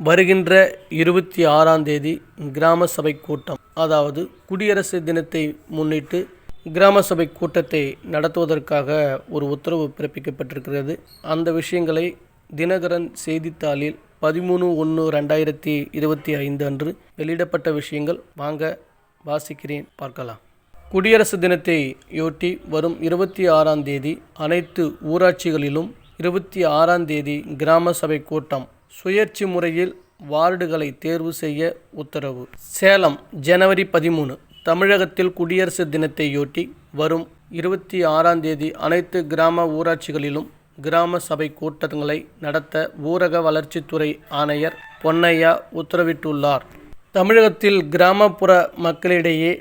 வருகின்ற இருபத்தி ஆறாம் தேதி கிராம சபை கூட்டம் அதாவது குடியரசு தினத்தை முன்னிட்டு கிராம சபை கூட்டத்தை நடத்துவதற்காக ஒரு உத்தரவு பிறப்பிக்கப்பட்டிருக்கிறது. அந்த விஷயங்களை தினகரன் செய்தித்தாளில் பதிமூணு ஒன்று ரெண்டாயிரத்தி இருபத்தி ஐந்து அன்று வெளியிடப்பட்ட விஷயங்கள். வாங்க வாசிக்கிறேன் பார்க்கலாம். குடியரசு தினத்தையொட்டி வரும் இருபத்தி ஆறாம் தேதி அனைத்து ஊராட்சிகளிலும் இருபத்தி ஆறாம் தேதி கிராம சபை கூட்டம் சுயேட்சி முறையில் வார்டுகளை தேர்வு செய்ய உத்தரவு. சேலம் ஜனவரி பதிமூணு தமிழகத்தில் குடியரசு தினத்தையொட்டி வரும் இருபத்தி ஆறாம் தேதி அனைத்து கிராம ஊராட்சிகளிலும் கிராம சபை கூட்டங்களை நடத்த ஊரக வளர்ச்சித்துறை ஆணையர் பொன்னையா உத்தரவிட்டுள்ளார். தமிழகத்தில் கிராமப்புற மக்களிடையே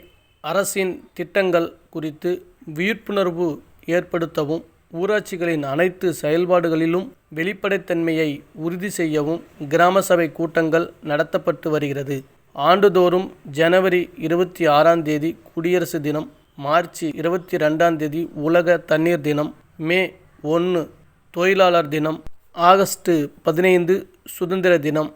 அரசின் திட்டங்கள் குறித்து விழிப்புணர்வு ஏற்படுத்தவும் ஊராட்சிகளின் அனைத்து செயல்பாடுகளிலும் வெளிப்படைத்தன்மையை உறுதி செய்யவும் கிராம சபை கூட்டங்கள் நடத்தப்பட்டு வருகிறது. ஆண்டுதோறும் ஜனவரி இருபத்தி ஆறாம் தேதி குடியரசு தினம் மார்ச் இருபத்தி ரெண்டாம் தேதி உலக தண்ணீர் தினம் மே ஒன்று தொழிலாளர் தினம் ஆகஸ்ட் பதினைந்து சுதந்திர தினம்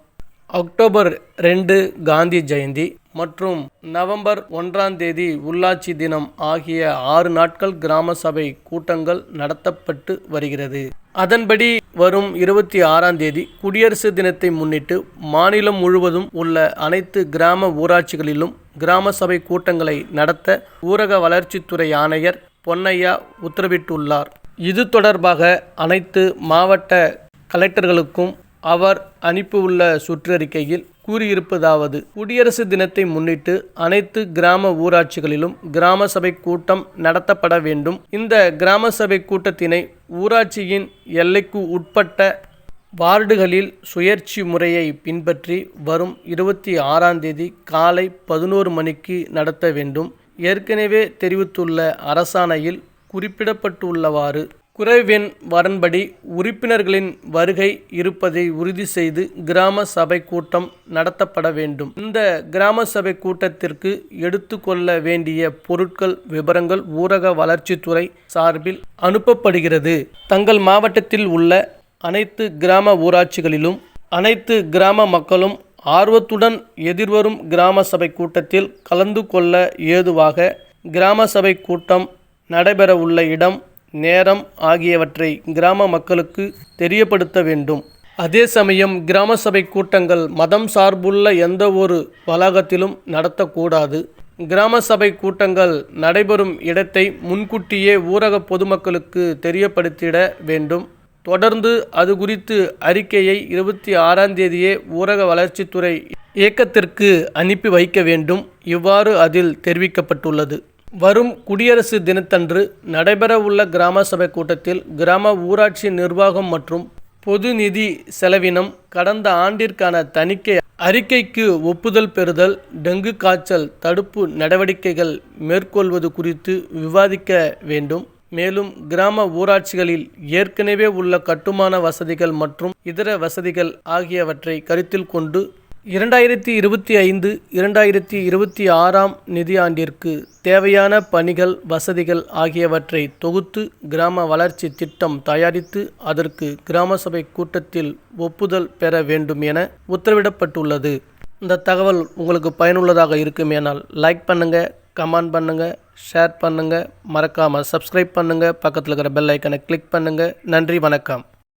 அக்டோபர் ரெண்டு காந்தி ஜெயந்தி மற்றும் நவம்பர் ஒன்றாம் தேதி உள்ளாட்சி தினம் ஆகிய ஆறு நாட்கள் கிராம சபை கூட்டங்கள் நடத்தப்பட்டு வருகிறது. அதன்படி வரும் இருபத்தி ஆறாம் தேதி குடியரசு தினத்தை முன்னிட்டு மாநிலம் முழுவதும் உள்ள அனைத்து கிராம ஊராட்சிகளிலும் கிராம சபை கூட்டங்களை நடத்த ஊரக வளர்ச்சித்துறை ஆணையர் பொன்னையா உத்தரவிட்டுள்ளார். இது தொடர்பாக அனைத்து மாவட்ட கலெக்டர்களுக்கும் அவர் அனுப்பியுள்ள சுற்றறிக்கையில் கூறியிருப்பதாவது குடியரசு தினத்தை முன்னிட்டு அனைத்து கிராம ஊராட்சிகளிலும் கிராம சபை கூட்டம் நடத்தப்பட வேண்டும். இந்த கிராம சபை கூட்டத்தினை ஊராட்சியின் எல்லைக்கு உட்பட்ட வார்டுகளில் சுயற்சி முறையை பின்பற்றி வரும் இருபத்தி ஆறாம் தேதி காலை பதினோரு மணிக்கு நடத்த வேண்டும். ஏற்கனவே தெரிவித்துள்ள அரசாணையில் குறிப்பிடப்பட்டுள்ளவாறு குறைவெண் வரன்படி உறுப்பினர்களின் வருகை இருப்பதை உறுதி செய்து கிராம சபை கூட்டம் நடத்தப்பட வேண்டும். இந்த கிராம சபை கூட்டத்திற்கு எடுத்துக்கொள்ள வேண்டிய பொருட்கள் விவரங்கள் ஊரக வளர்ச்சித்துறை சார்பில் அனுப்பப்படுகிறது. தங்கள் மாவட்டத்தில் உள்ள அனைத்து கிராம ஊராட்சிகளிலும் அனைத்து கிராம மக்களும் ஆர்வத்துடன் எதிர்வரும் கிராம சபை கூட்டத்தில் கலந்து கொள்ள ஏதுவாக கிராம சபை கூட்டம் நடைபெறவுள்ள இடம் நேரம் ஆகியவற்றை கிராம மக்களுக்கு தெரியப்படுத்த வேண்டும். அதே சமயம் கிராம சபை கூட்டங்கள் மதம் சார்புள்ள எந்த ஒரு வளாகத்திலும் நடத்தக்கூடாது. கிராம சபை கூட்டங்கள் நடைபெறும் இடத்தை முன்கூட்டியே ஊரக பொதுமக்களுக்கு தெரியப்படுத்திட வேண்டும். தொடர்ந்து அது குறித்து அறிக்கையை இருபத்தி ஆறாம் தேதியே ஊரக வளர்ச்சித்துறை இயக்கத்திற்கு அனுப்பி வைக்க வேண்டும். இவ்வாறு அதில் தெரிவிக்கப்பட்டுள்ளது. வரும் குடியரசு தினத்தன்று நடைபெறவுள்ள கிராம சபை கூட்டத்தில் கிராம ஊராட்சி நிர்வாகம் மற்றும் பொது நிதி செலவினம் கடந்த ஆண்டிற்கான தணிக்கை அறிக்கைக்கு ஒப்புதல் பெறுதல் டெங்கு காய்ச்சல் தடுப்பு நடவடிக்கைகள் மேற்கொள்வது குறித்து விவாதிக்க வேண்டும். மேலும் கிராம ஊராட்சிகளில் ஏற்கனவே உள்ள கட்டுமான வசதிகள் மற்றும் இதர வசதிகள் ஆகியவற்றை கருத்தில் கொண்டு இரண்டாயிரத்தி இருபத்தி ஐந்து இரண்டாயிரத்தி இருபத்தி ஆறாம் நிதியாண்டிற்கு தேவையான பணிகள் வசதிகள் ஆகியவற்றை தொகுத்து கிராம வளர்ச்சி திட்டம் தயாரித்து அதற்கு கிராம சபை கூட்டத்தில் ஒப்புதல் பெற வேண்டும் என உத்தரவிடப்பட்டுள்ளது. இந்த தகவல் உங்களுக்கு பயனுள்ளதாக இருக்குமேனால் லைக் பண்ணுங்கள் கமெண்ட் பண்ணுங்கள் ஷேர் பண்ணுங்கள் மறக்காமல் சப்ஸ்கிரைப் பண்ணுங்கள் பக்கத்தில் இருக்கிற பெல் ஐக்கனை கிளிக் பண்ணுங்கள் நன்றி வணக்கம்.